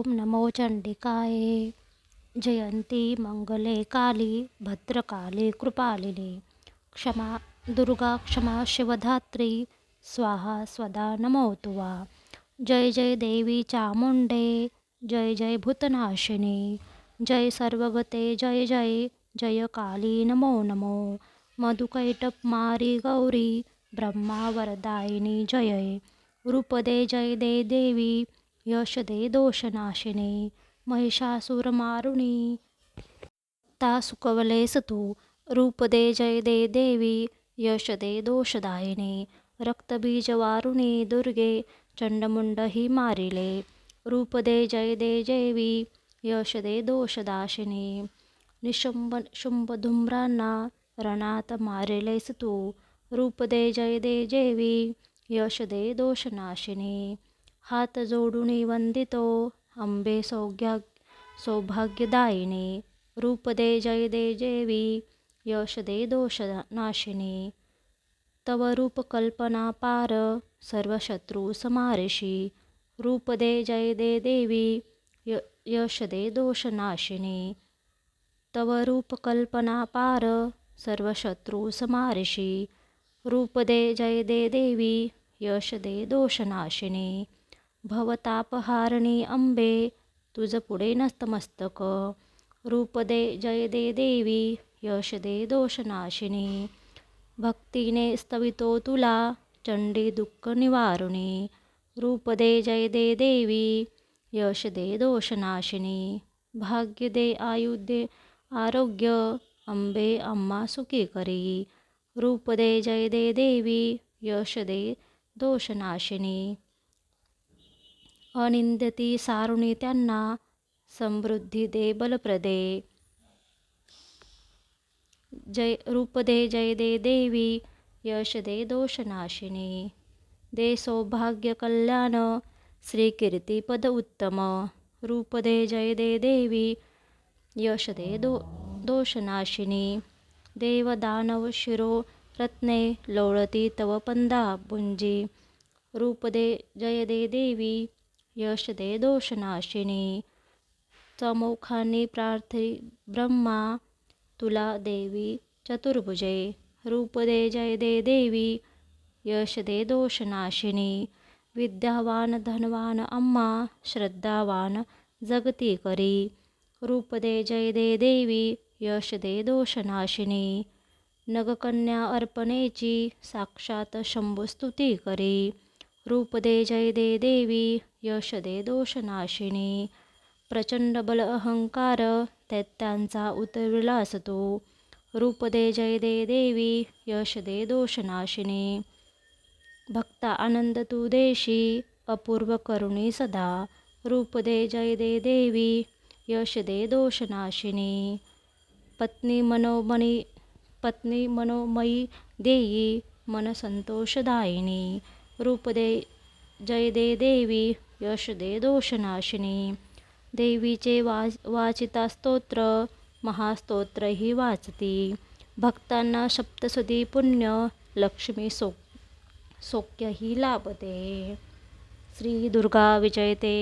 ॐ नमो चण्डिकाये जयन्ती मङ्गले काली भद्रकाली कृपालिनी। क्षमा दुर्गा क्षमा शिवधात्री स्वाहा स्वदा नमोतु वा। जय जय देवी चामुंडे जय जय भूतनाशिनी। जय सर्वगते जय जय जय काली नमो नमो। मधुकैटमारी गौरी ब्रह्मा वरदायिनी जय। रूपदे जय दे देवी यश दे दोषनाशिनी महिषासुरमारुणी। ता सुकवलेस तू रूप दे जय दे देवी यश दे दोषदायिनी। रक्तबीजवारुणी दुर्गे चंडमुंड ही मारिले। रूप दे जय दे देवी यश दे दोषदाशिनी। निशुंभ शुंभधुम्रांना रणात मारिलेस तू रूप दे जय दे देवी यश दे दोषनाशिनी। हात जोडून वंदितो अंबे सौग्या सौभाग्यदायिनी रूप दे जय दे देवी यश दे दोषनाशिनी तव रूप कल्पना पार सर्व शत्रू रूप दे जय दे देवी य यश दे दोषनाशिनी तव रूप कल्पना पार सर्व शत्रू रूप दे जय दे देवी यश दे दोषनाशिनी भवतापहारिणी अंबे तुझ पुढे नस्तमस्तक रूप दे जय दे देवी यश दे दोषनाशिनी. भक्तीने स्तवितो तुला चंडी दुःख निवारुणी रूप दे जय दे देवी यश दे दोषनाशिनी. भाग्य दे आयुध्ये आरोग्य अंबे अम्मा सुखी करी. रूप दे जय दे देवी यश दे दोषनाशिनी. अनिंदती सारुणी त्यांना समृद्धी दे बलप्रदे. जय रूप दे जय दे देवी यश दे दोषनाशिनी. दे सौभाग्य कल्याण श्रीकीर्ती पद उत्तम. रूप दे जय दे देवी यश दे दो दोषनाशिनी. देव दानव शिरो रत्ने लोळती तव पंदा पुंजी रूप दे जय दे देवी यश दे दोषनाशिनी। चमुखानी प्रार्थी ब्रह्मा तुला देवी चतुर्भुजे। रूप दे जय दे देवी यश दे दोषनाशिनी। विद्यावान धनवान अम्मा श्रद्धावान जगती करी। रूप दे जय दे देवी यश दे दोषनाशिनी। नगकन्या अर्पणेची साक्षात शंभुस्तुती करी। रूप दे जय दे देवी यश दे दोषनाशिनी. प्रचंड बल अहंकार दैत्यांचा उतरविला असतो रूप दे जय दे देवी यश दे दोषनाशिनी. भक्ता आनंद तू देशी अपूर्व करुणी सदा. रूप दे जय दे देवी यश दे दोषनाशिनी. पत्नी मनोमणी पत्नी मनोमयी देई मन संतोषदायिनी. रूप दे जय दे देवी यश दे दोषनाशिनी। देवीचे वा वाचिता स्तोत्र महास्तोत्र ही वाचती। भक्तांना सप्तसुदी पुण्य लक्ष्मी सो सोक्यही लाभते। श्री दुर्गा विजयते।